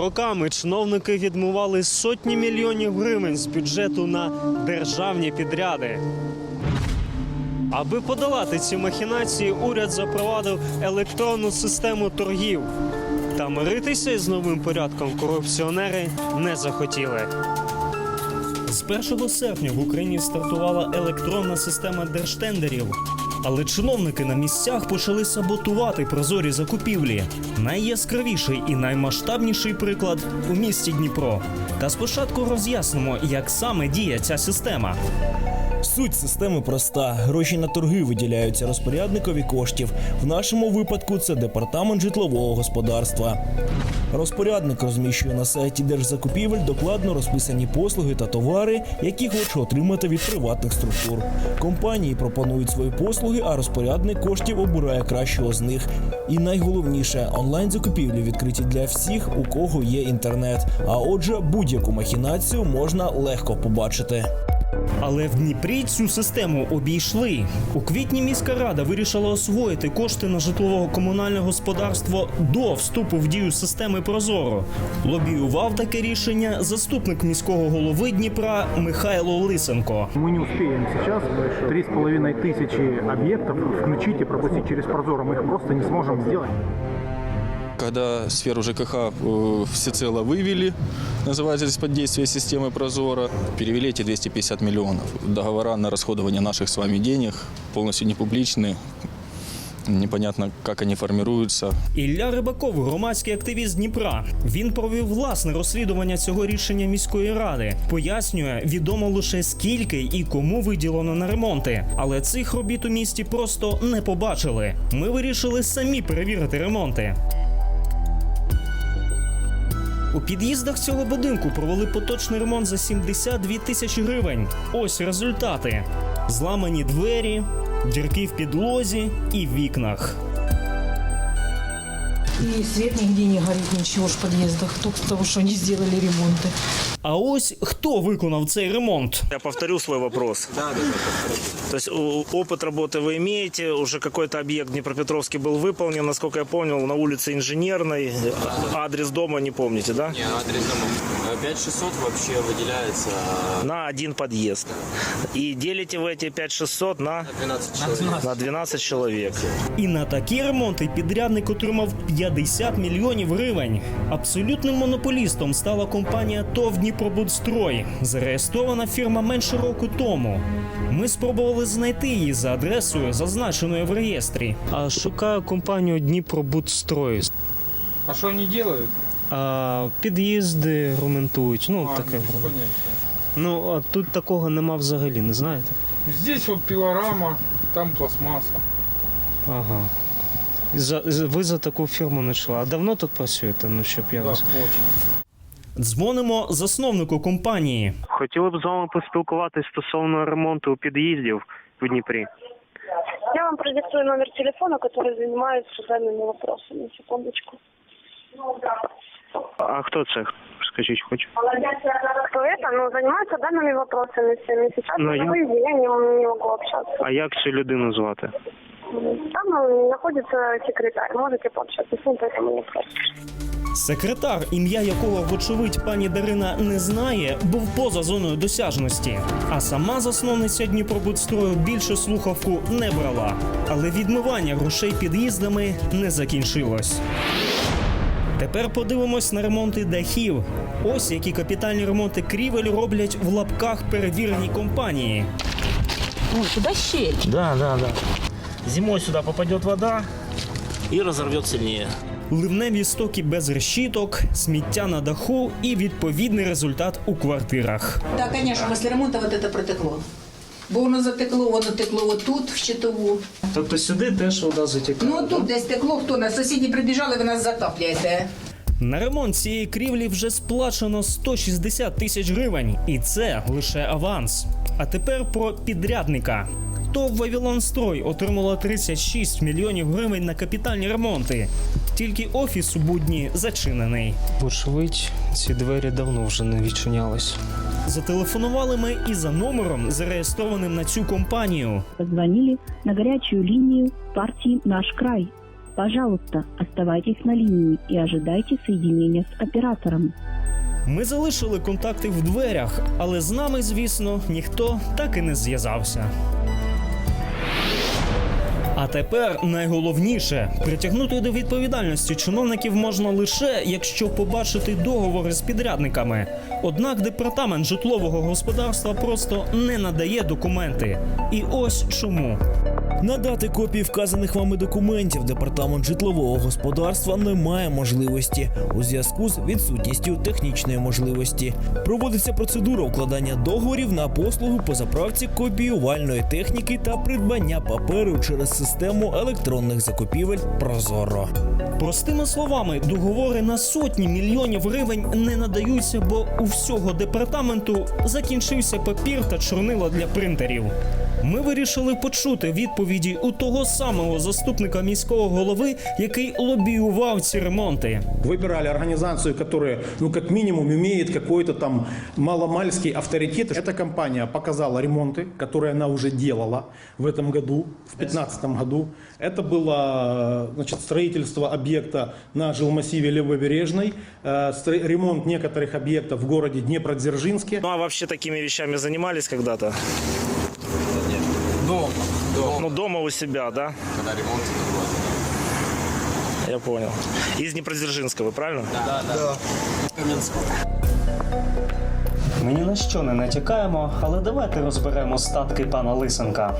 Роками чиновники відмивали сотні мільйонів гривень з бюджету на державні підряди. Аби подолати ці махінації, уряд запровадив електронну систему торгів. Та миритися із новим порядком корупціонери не захотіли. З 1 серпня в Україні стартувала електронна система держтендерів. Але чиновники на місцях почали саботувати прозорі закупівлі. Найяскравіший і наймасштабніший приклад у місті Дніпро. Та спочатку роз'яснимо, як саме діє ця система. Суть системи проста: гроші на торги виділяються розпорядникові коштів. В нашому випадку це департамент житлового господарства. Розпорядник розміщує на сайті держзакупівель докладно розписані послуги та товари, які хоче отримати від приватних структур. Компанії пропонують свої послуги, а розпорядник коштів обирає кращого з них. І найголовніше онлайн закупівлі відкриті для всіх, у кого є інтернет. А отже, будь-яку махінацію можна легко побачити. Але в Дніпрі цю систему обійшли. У квітні міська рада вирішила освоїти кошти на житлово-комунальне господарство до вступу в дію системи Прозоро. Лобіював таке рішення заступник міського голови Дніпра Михайло Лисенко. Мы не успеем сейчас три с половиной тысячи объектов включить и пропустить через Прозоро. Мы их просто не сможем сделать. Когда сферу ЖКХ э, всецело вывели, называется из-под действия системы Прозора, перевели эти 250 миллионов. Договора на расходование наших с вами денег полностью не публичны. Непонятно, как они формируются. Ілля Рибаков, громадський активіст Дніпра. Він провів власне розслідування цього рішення міської ради. Пояснює, відомо лише скільки і кому виділено на ремонти. Але цих робіт у місті просто не побачили. Ми вирішили самі перевірити ремонти. У під'їздах цього будинку провели поточний ремонт за 72 тисячі гривень. Ось результати: зламані двері, дірки в підлозі і вікнах. И свет нигде не горит, ничего ж в подъездах, только с того, что они сделали ремонты. А ось хто виконав цей ремонт? Я повторю свой вопрос. Да, да, То есть у- опыт работы вы имеете, уже какой-то объект в Днепропетровске был выполнен, насколько я понял, на улице Инженерной. Адрес дома не помните, да? Не, адрес дома. 5600 вообще выделяется На один подъезд. И делите вы эти 5600 на, 12 человек. на 12 человек. І на такі ремонти підрядник отримав 50 мільйонів гривень. Абсолютним монополістом стала компанія ТОВ Дніпробудстрой, зареєстрована фірма менше року тому. Ми спробували знайти її за адресою, зазначеною в реєстрі. А шукаю компанію Дніпробудстрой. А что они делают? А, під'їзди ремонтують. Ну А, таке. Ну а тут такого нема взагалі, не знаєте? Здесь вот пилорама, там пластмасса. Ага. За, за- ви за таку фірму не йшли. А давно тут працюєте? Ну, щоб я Да, вас. Дзвонимо засновнику компанії. Хотіли б з вами поспілкуватися стосовно ремонту під'їздів в Дніпрі. Я вам продиктую номер телефона, который занимается данными вопросами. Секундочку. А хто це? Скажіть, хоч. Кто это? Ну, занимается данными вопросами всеми. Сейчас Ну, на я- выезде, я не, не могу общаться. А як цю людину звати? Там ну, находится секретарь. Можете пообщаться с ним по этому вопросу. Секретар, ім'я якого, вочевидь, пані Дарина не знає, був поза зоною досяжності. А сама засновниця Дніпробудстрою більше слухавку не брала. Але відмивання грошей під'їздами не закінчилось. Тепер подивимось на ремонти дахів. Ось які капітальні ремонти крівель роблять в лапках перевірені компанії. Ой, туда щель. Да, да, да. Зимой сюда попадет вода и разорвет сильнее. Ливневі стоки без решіток, сміття на даху і відповідний результат у квартирах. Да, конечно, після ремонту вот это протекло. Бо воно затекло, воно текло отут, в щитову. Тобто сюди теж вода затікає. Ну тут десь текло, хто на сусіді прибіжали, ви нас затапляєте. На ремонт цієї крівлі вже сплачено 160 тисяч гривень, і це лише аванс. А тепер про підрядника. ТОВ Вавилон Строй отримала 36 мільйонів гривень на капітальні ремонти. Тільки офіс у будні зачинений. Вочевидь, ці двері давно вже не відчинялись. Зателефонували ми і за номером, зареєстрованим на цю компанію. позвонили на горячую линию партии «Наш край». Пожалуйста, оставайтесь на линии и ожидайте соединения с оператором. Ми залишили контакти в дверях, але з нами, звісно, ніхто так і не зв'язався. А тепер найголовніше притягнути до відповідальності чиновників можна лише якщо побачити договори з підрядниками. Однак департамент житлового господарства просто не надає документи. І ось чому. Надати копії вказаних вами документів департамент житлового господарства не має можливості у зв'язку з відсутністю технічної можливості. Проводиться процедура укладання договорів на послугу по заправці копіювальної техніки та придбання паперу через систему електронних закупівель Прозоро. Простими словами, договори на сотні мільйонів гривень не надаються, бо у всього департаменту закінчився папір та чорнила для принтерів. Ми вирішили почути відповіді у того самого заступника міського голови, який лобіював ці ремонти. Выбирали организацию, которая, ну, как минимум, имеет какой-то там маломальский авторитет. Эта компания показала ремонты, которые она уже делала в этом году, в 2015 году. Это было значит, строительство объекта на жилмассиве Левобережной, э, стро- ремонт некоторых объектов в городе Днепродзержинске. Ну а вообще такими вещами занимались когда-то? Дома. Ну, дома у себя, да? Когда ремонт это. Я понял. Из Днепродзержинского, правильно? Да, да. Каменского. Ми ні на що не натякаємо, але давайте розберемо статки пана Лисенка.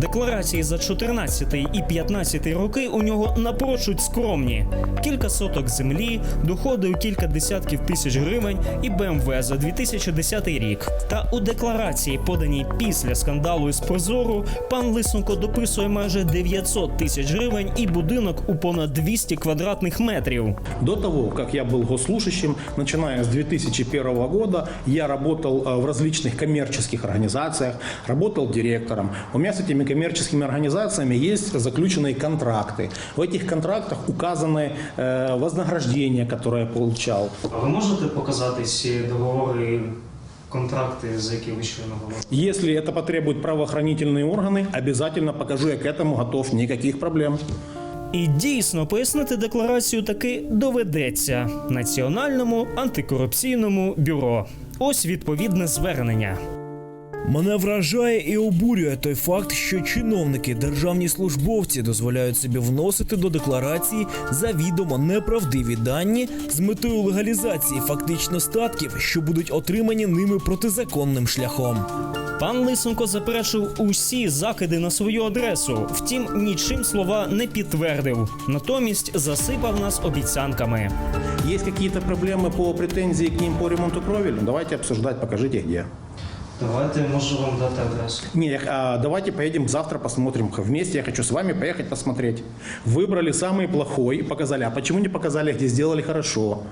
Декларації за 14 і 15 роки у нього напрочуд скромні: кілька соток землі, доходи у кілька десятків тисяч гривень і БМВ за 2010 рік. Та у декларації, поданій після скандалу із Прозору, пан Лисенко дописує майже 900 тисяч гривень і будинок у понад 200 квадратних метрів. До того, как я был госслужащим, начиная с 2001 года, я работал э, в различных коммерческих организациях, работал директором. У меня с этими коммерческими организациями есть заключенные контракты. В этих контрактах указаны э, вознаграждения, которые я получал. А ви можете показати ці договори, контракти, за які ви щойно говорили? Если это потребуют правоохранительные органы, обязательно покажу, я к этому готов, никаких проблем. І дійсно пояснити декларацію таки доведеться Національному антикорупційному бюро. Ось відповідне звернення. Мене вражає і обурює той факт, що чиновники, державні службовці дозволяють собі вносити до декларації завідомо неправдиві дані з метою легалізації фактично статків, що будуть отримані ними протизаконним шляхом. Пан Лисенко заперечив усі закиди на свою адресу. Втім, нічим слова не підтвердив. Натомість засипав нас обіцянками. Есть какие-то проблемы по претензии к ним по ремонту кровель? Ну, Давайте обсуждать, покажите где. Давайте можу вам дати адресу. Не, а, давайте поедем завтра посмотрим вместе. Я хочу с вами поехать посмотреть. Выбрали самый плохой и показали. А почему не показали, где сделали хорошо?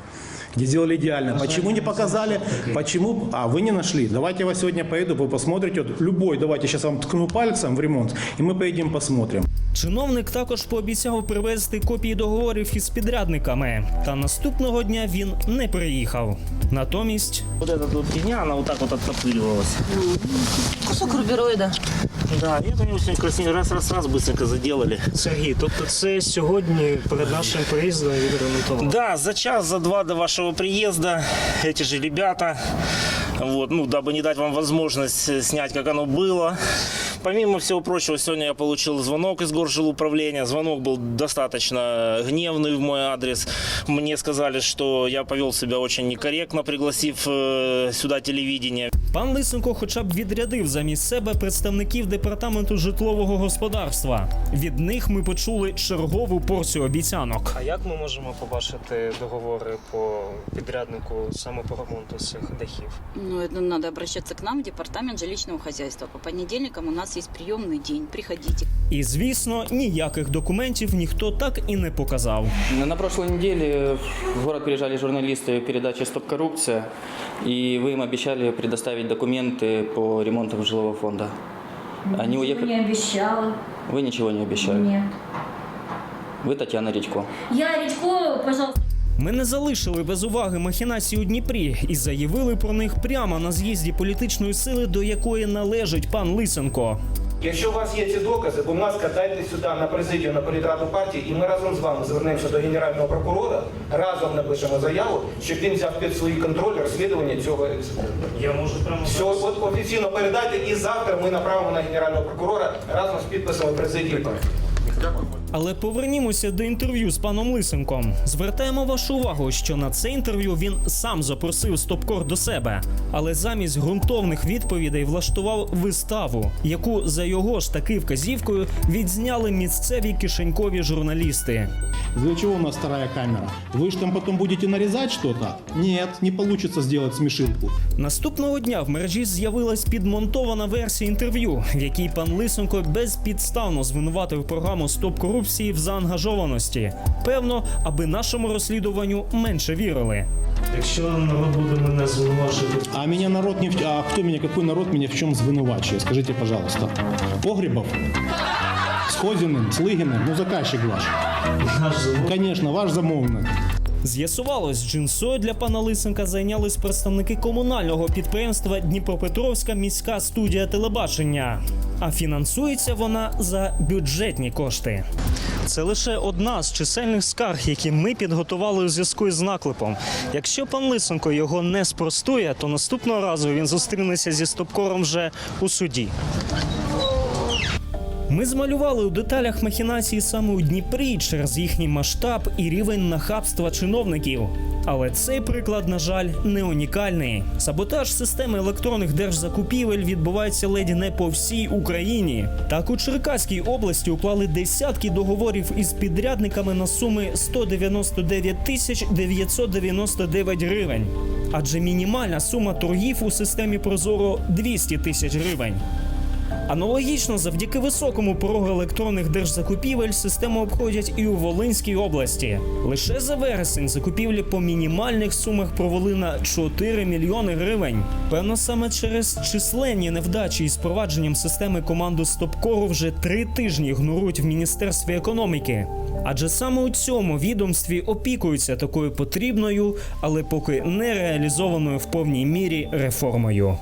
Где сделали идеально? Почему не показали? Почему? А, вы не нашли. Давайте я вас сегодня поеду, вы посмотрите. Вот любой, давайте сейчас вам ткну пальцем в ремонт, и мы поедем посмотрим. Чиновник також пообіцяв привезти копії договорів із підрядниками. Та наступного дня він не приїхав. Натомість Вот эта вот фигня, она вот так вот оттопыривалась. Кусок рубероида. Да, и это они очень красиво раз-раз-раз быстренько заделали. Сергій, тобто це сьогодні перед нашим приїздом відремонтовано? Да, за час, за два до вашего приезда эти же ребята, вот, ну, дабы не дать вам возможность э, снять, как оно было. Помимо всего прочего, сегодня я получил звонок из горжилуправления. Звонок был достаточно гневный в мой адрес. Мне сказали, что я повел себя очень некорректно, пригласив э, сюда телевидение. Пан Лисенко хоча б відрядив замість себе представників департаменту житлового господарства. Від них ми почули чергову порцію обіцянок. А як ми можемо побачити договори по підряднику саме по ремонту цих дахів? Ну, это надо обращаться к нам в департамент жилищного хозяйства. По понедельникам у нас есть приемный день. Приходите. І звісно, ніяких документів ніхто так і не показав. На прошлой неделе в город приезжали журналисты передачи «Стоп коррупция», и вы им обещали предоставить документы по ремонтам жилого фонда. Они уехали. Не обещала. Вы ничего не обещали. Нет. Вы Татьяна Редько. Я Редько, пожалуйста. Ми не залишили без уваги махінації у Дніпрі і заявили про них прямо на з'їзді політичної сили, до якої належить пан Лисенко. Якщо у вас є ці докази, будь ласка, дайте сюди на президію на політраду партії, і ми разом з вами звернемося до генерального прокурора, разом напишемо заяву, щоб він взяв під свій контроль розслідування цього інциденту. Я можу прямо Все, от офіційно передайте, і завтра ми направимо на генерального прокурора разом з підписами президії партії. Але повернімося до інтерв'ю з паном Лисенком. Звертаємо вашу увагу, що на це інтерв'ю він сам запросив стопкор до себе, але замість ґрунтовних відповідей влаштував виставу, яку за його ж таки вказівкою відзняли місцеві кишенькові журналісти. Для чего у нас вторая камера? Вы же там потом будете нарезать что-то? Нет, не получится сделать смешинку. Наступного дня в мережі з'явилась підмонтована версія інтерв'ю, в якій пан Лисенко безпідставно звинуватив програму Стоп корупції в заангажованості. Певно, аби нашому розслідуванню менше вірили. Якщо народ буде мене звинувачувати, А меня народ не... в- А кто меня, какой народ меня в чем звинувачивает? Скажите, пожалуйста. Погребов? С Козиным, с Лыгиным? Ну, заказчик ваш. Конечно, ваш замовник. З'ясувалось, джинсою для пана Лисенка зайнялись представники комунального підприємства Дніпропетровська міська студія телебачення. А фінансується вона за бюджетні кошти. Це лише одна з чисельних скарг, які ми підготували у зв'язку із наклепом. Якщо пан Лисенко його не спростує, то наступного разу він зустрінеться зі стопкором вже у суді. Ми змалювали у деталях махінації саме у Дніпрі через їхній масштаб і рівень нахабства чиновників. Але цей приклад, на жаль, не унікальний. Саботаж системи електронних держзакупівель відбувається ледь не по всій Україні. Так у Черкаській області уклали десятки договорів із підрядниками на суми 199 тисяч 999 гривень. Адже мінімальна сума торгів у системі Прозоро 200 тисяч гривень. Аналогічно, завдяки високому порогу електронних держзакупівель систему обходять і у Волинській області. Лише за вересень закупівлі по мінімальних сумах провели на 4 мільйони гривень. Певно, саме через численні невдачі із впровадженням системи команду Стопкору вже три тижні ігнорують в міністерстві економіки. Адже саме у цьому відомстві опікуються такою потрібною, але поки не реалізованою в повній мірі реформою.